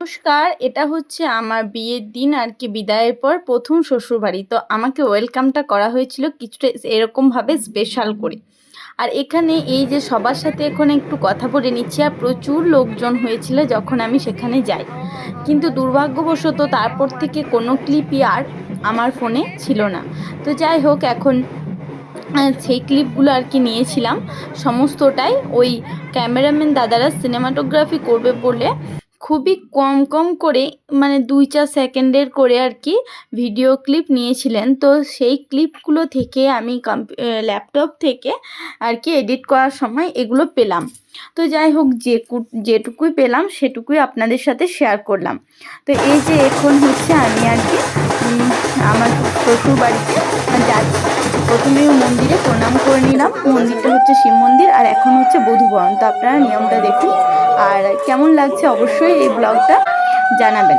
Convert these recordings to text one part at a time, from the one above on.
নমস্কার এটা হচ্ছে আমার বিয়ের দিন আর কি বিদায়ের পর প্রথম শ্বশুরবাড়ি। তো আমাকে ওয়েলকামটা করা হয়েছিল কিছুটা এরকমভাবে স্পেশাল করে। আর এখানে এই যে সবার সাথে এখন একটু কথা বলে নিচ্ছি আর প্রচুর লোকজন হয়েছিল যখন আমি সেখানে যাই। কিন্তু দুর্ভাগ্যবশত তারপর থেকে কোনো ক্লিপই আর আমার ফোনে ছিল না। তো যাই হোক এখন সেই ক্লিপগুলো আর কি নিয়েছিলাম। সমস্তটাই ওই ক্যামেরাম্যান দাদারা সিনেমাটোগ্রাফি করবে বলে খুবই কম কম করে মানে দুই চার সেকেন্ডের করে আর কি ভিডিও ক্লিপ নিয়েছিলেন। তো সেই ক্লিপগুলো থেকে আমি ল্যাপটপ থেকে আর কি এডিট করার সময় এগুলো পেলাম। তো যাই হোক, যে যেটুকুই পেলাম সেটুকুই আপনাদের সাথে শেয়ার করলাম। তো এই যে এখন হচ্ছে আমি আর কি আমার শ্বশুর বাড়িতে প্রথমে মন্দিরে প্রণাম করে নিলাম। মন্দিরটা হচ্ছে শিব মন্দির আর এখন হচ্ছে বধুবরণ তো আপনারা নিয়মটা দেখুন। আর কেমন লাগছে অবশ্যই এই ব্লগটা জানাবেন।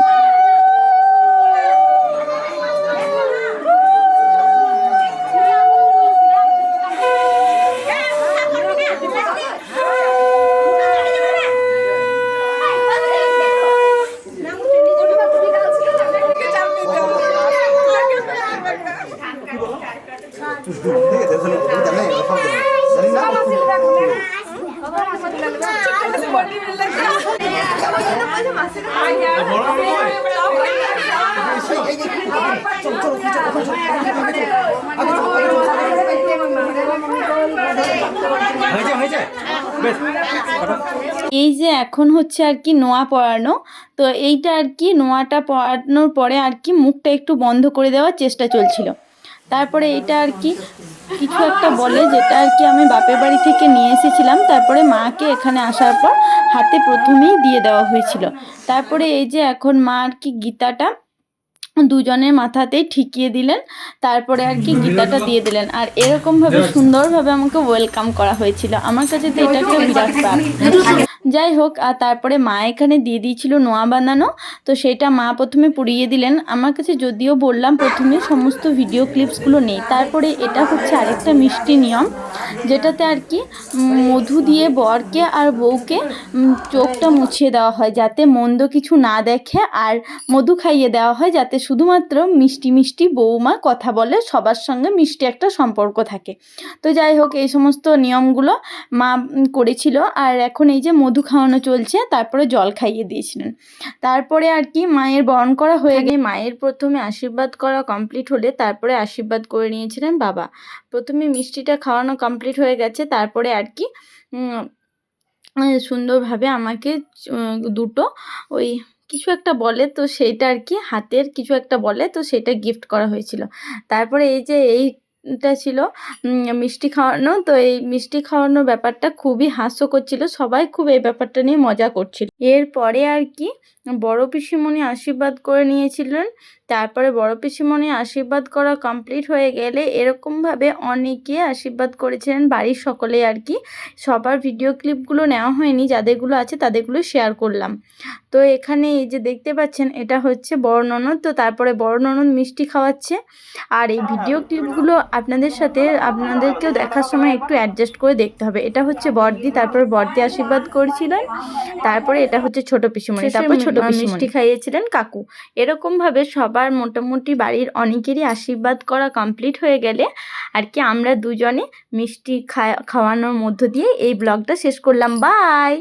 এই যে এখন হচ্ছে আর কি নোয়া পরানো তো এইটা আর কি নোয়াটা পরানোর পরে আর কি মুখটা একটু বন্ধ করে দেওয়ার চেষ্টা চলছিল। তারপরে এটা আর কি কিছু একটা বলে যেটা আর কি আমি বাপের বাড়ি থেকে নিয়ে এসেছিলাম। তারপরে মাকে এখানে আসার পর হাতে প্রথমেই দিয়ে দেওয়া হয়েছিল। তারপরে এই যে এখন মা আর কি গীতাটা দুজনের মাথাতেই ঠিকিয়ে দিলেন। তারপরে আর কি গীতাটা দিয়ে দিলেন। আর এরকমভাবে সুন্দরভাবে আমাকে ওয়েলকাম করা হয়েছিল। আমার কাছে তো এটা একটা বিরাট প্রাপ্তি যাই হোক আর তারপরে মা এখানে দিয়ে দিয়েছিল নোয়া বানানো। তো সেটা মা প্রথমে পুড়িয়ে দিলেন। আমার কাছে যদিও বললাম প্রথমে সমস্ত ভিডিও ক্লিপসগুলো নেই। তারপরে এটা হচ্ছে আরেকটা মিষ্টি নিয়ম, যেটাতে আর কি মধু দিয়ে বরকে আর বউকে চোখটা মুছিয়ে দেওয়া হয় যাতে মন্দ কিছু না দেখে আর মধু খাইয়ে দেওয়া হয় যাতে শুধুমাত্র মিষ্টি মিষ্টি বৌমা কথা বলে, সবার সঙ্গে মিষ্টি একটা সম্পর্ক থাকে। তো যাই হোক এই সমস্ত নিয়মগুলো মা করেছিল। আর এখন এই যে মধু খাওয়ানো চলছে, তারপরে জল খাইয়ে দিয়েছিলেন। তারপরে আর কি মায়ের বরণ করা হয়ে গিয়ে মায়ের প্রথমে আশীর্বাদ করা কমপ্লিট হলে তারপরে আশীর্বাদ করে নিয়েছিলেন বাবা। প্রথমে মিষ্টিটা খাওয়ানো কমপ্লিট হয়ে গেছে, তারপরে আর কি সুন্দরভাবে আমাকে দুটো ওই কিছু একটা বলে তো সেইটা আর কি, হাতের কিছু একটা বলে তো সেটা গিফট করা হয়েছিল। তারপরে এই যে এইটা ছিল মিষ্টি খাওয়ানো। তো এই মিষ্টি খাওয়ানোর ব্যাপারটা খুবই হাস্যকর ছিল। সবাই খুব এই ব্যাপারটা নিয়ে মজা করছিল। এরপরে আর কি বড় পিসিমণি আশীর্বাদ করে নিয়েছিলেন। তারপরে বড় পিসিমণি আশীর্বাদ করা কমপ্লিট হয়ে গেলে এরকমভাবে অনেকে আশীর্বাদ করেছিলেন বাড়ির সকলে আর কি। সবার ভিডিও ক্লিপগুলো নেওয়া হয়নি যাদেরগুলো আছে তাদেরগুলো শেয়ার করলাম। তো এখানে এই যে দেখতে পাচ্ছেন এটা হচ্ছে বড় ননদ। তো তারপরে বড় ননদ মিষ্টি খাওয়াচ্ছে। আর এই ভিডিও ক্লিপগুলো আপনাদের সাথে আপনাদেরকেও দেখার সময় একটু অ্যাডজাস্ট করে দেখতে হবে। এটা হচ্ছে বর্দি তারপরে বর্দি আশীর্বাদ করেছিলেন তারপরে এটা হচ্ছে ছোট পিসিমণি তারপর ছোট মিষ্টি খাইয়েছিলেন কাকু। এরকমভাবে সবার মোটামুটি বাড়ির অনেকেরই আশীর্বাদ করা কমপ্লিট হয়ে গেলে আর কি আমরা দুজনে মিষ্টি খাওয়ানোর মধ্য দিয়ে এই ব্লগটা শেষ করলাম। বাই